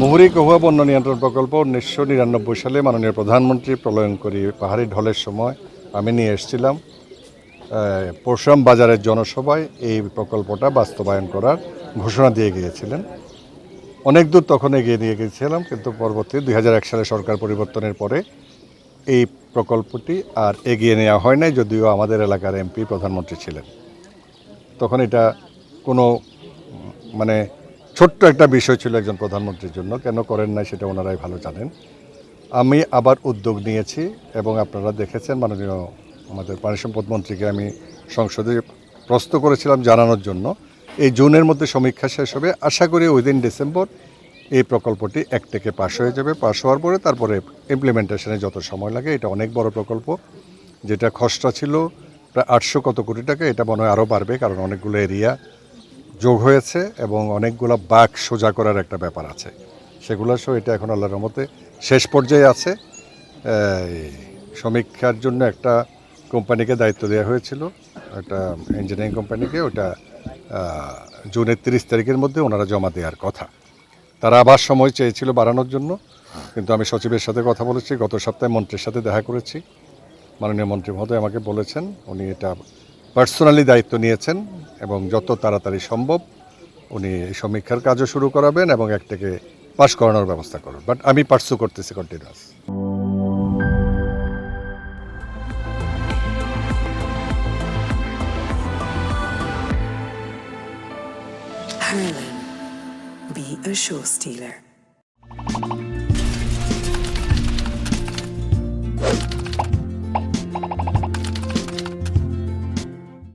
মুহুরী কহুয়া বন্য নিয়ন্ত্রণ প্রকল্প উনিশশো নিরানব্বই সালে মাননীয় প্রধানমন্ত্রী প্রলয়ঙ্করী পাহাড়ি ঢলের সময় আমি নিয়ে এসেছিলাম পরশুরাম বাজারের জনসভায় এই প্রকল্পটা বাস্তবায়ন করার ঘোষণা দিয়ে গিয়েছিলেন। অনেক দূর তখন এগিয়ে নিয়ে গিয়েছিলাম, কিন্তু পরবর্তী দুই হাজার এক সালে সরকার পরিবর্তনের পরে এই প্রকল্পটি আর এগিয়ে নেওয়া হয় নাই, যদিও আমাদের এলাকার এমপি প্রধানমন্ত্রী ছিলেন। তখন এটা কোনো মানে ছোট্ট একটা বিষয় ছিল একজন প্রধানমন্ত্রীর জন্য, কেন করেন নাই সেটা ওনারাই ভালো জানেন। আমি আবার উদ্যোগ নিয়েছি এবং আপনারা দেখেছেন মাননীয় আমাদের পানি সম্পদ মন্ত্রীকে আমি সংসদে প্রস্ত করেছিলাম জানানোর জন্য। এই জুনের মধ্যে সমীক্ষা শেষ হবে। আশা করি উইদিন ডিসেম্বর এই প্রকল্পটি এক থেকে পাশ হয়ে যাবে। পাশ হওয়ার পরে তারপরে ইমপ্লিমেন্টেশনে যত সময় লাগে, এটা অনেক বড় প্রকল্প। যেটা খসড়া ছিল, প্রায় আটশো কত কোটি টাকা, এটা মনে হয় আরও বাড়বে কারণ অনেকগুলো এরিয়া যোগ হয়েছে এবং অনেকগুলো বাঘ সোজা করার একটা ব্যাপার আছে। সেগুলো সহ এটা এখন আল্লাহর রহমতে শেষ পর্যায়ে আছে। সমীক্ষার জন্য একটা কোম্পানিকে দায়িত্ব দেওয়া হয়েছিল, একটা ইঞ্জিনিয়ারিং কোম্পানিকে ওটা জুনের তিরিশ তারিখের মধ্যে ওনারা জমা দেওয়ার কথা। তারা আবার সময় চেয়েছিল বাড়ানোর জন্য, কিন্তু আমি সচিবের সাথে কথা বলেছি, গত সপ্তাহে মন্ত্রীর সাথে দেখা করেছি। মাননীয় মন্ত্রী মহোদয় আমাকে বলেছেন, উনি এটা পার্সোনালি দায়িত্ব নিয়েছেন এবং যত তাড়াতাড়ি সম্ভব উনি সমীক্ষার কাজও শুরু করাবেন এবং এক থেকে পাশ করানোর ব্যবস্থা করুন বাট আমি পার্সু করতেছি continuous Harlan, be a show stealer.